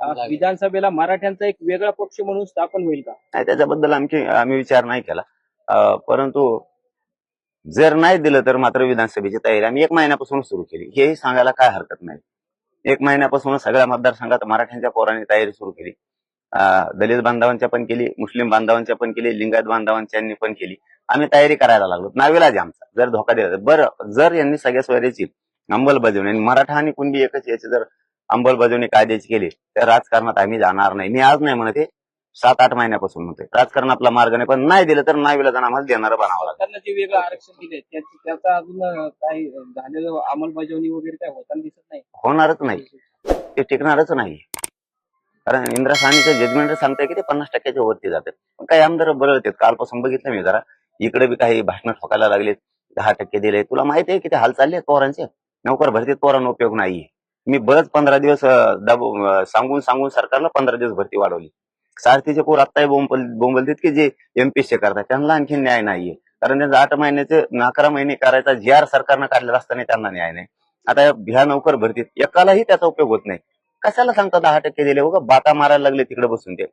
विधानसभेला मराठ्यांचा एक वेगळा पक्ष म्हणून स्थापन होईल का? नाही त्याच्याबद्दल आमची आम्ही विचार नाही केला. परंतु जर नाही दिलं तर मात्र विधानसभेची तयारी आम्ही एक महिन्यापासून सुरू केली. हेही सांगायला काय हरकत नाही. एक महिन्यापासून सगळ्या मतदारसंघात मराठ्यांच्या पोरांनी तयारी सुरू केली. दलित बांधवांच्या पण केली मुस्लिम बांधवांच्या पण केली लिंगायत बांधवांच्यांनी पण केली. आम्ही तयारी करायला लागलो. नावेलाच आहे आमचा. जर धोका दिला तर. बरं जर यांनी सगळ्या सोयऱ्याची अंमलबजावणी आणि मराठा आणि कुणबी एकच याची जर अंमलबजावणी कायद्याची केली तर राजकारणात आम्ही जाणार नाही. मी आज नाही म्हणत सात आठ महिन्यापासून म्हणतोय. राजकारण आपला मार्ग नाही पण नाही दिलं तर नाही दिलं तर आम्हाला देणारं बनावं लागेल. सरकारनं जे वेगळं आरक्षण दिले त्याचा अजून काही झालेलं अंमलबजावणी वगैरे काय होताना दिसत नाही? होणारच नाही. ते टिकणारच नाही. कारण इंदिरा साहनीचं जजमेंट सांगताय की ते पन्नास टक्क्याच्या वरती जातात. पण काही आमदार बरळतात कालपासून बघितलं मी जरा. इकडे बी काही भाषणं ठोकायला लागलेत. दहा टक्के दिले तुला माहिती आहे किती हाल चालले आहेत पोरांचे? नोकर भरतीत पोरांना उपयोग नाहीये. मी बरंच पंधरा दिवस सांगून सांगून सरकारला पंधरा दिवस भरती वाढवली. सारथीचे पोर आत्ताही बोंबल बोंबलतात की जे एमपीएससी करतात त्यांना आणखी न्याय नाहीये. कारण त्यांचा आठ महिन्याचे अकरा महिने करायचा जी आर सरकारनं काढलेला असताना त्यांना न्याय नाही. आता ह्या नोकर भरतीत एकालाही त्याचा उपयोग होत नाही. कशाला सांगता दहा टक्के दिले? उगा बाता मारायला लागले तिकडे बसून ते.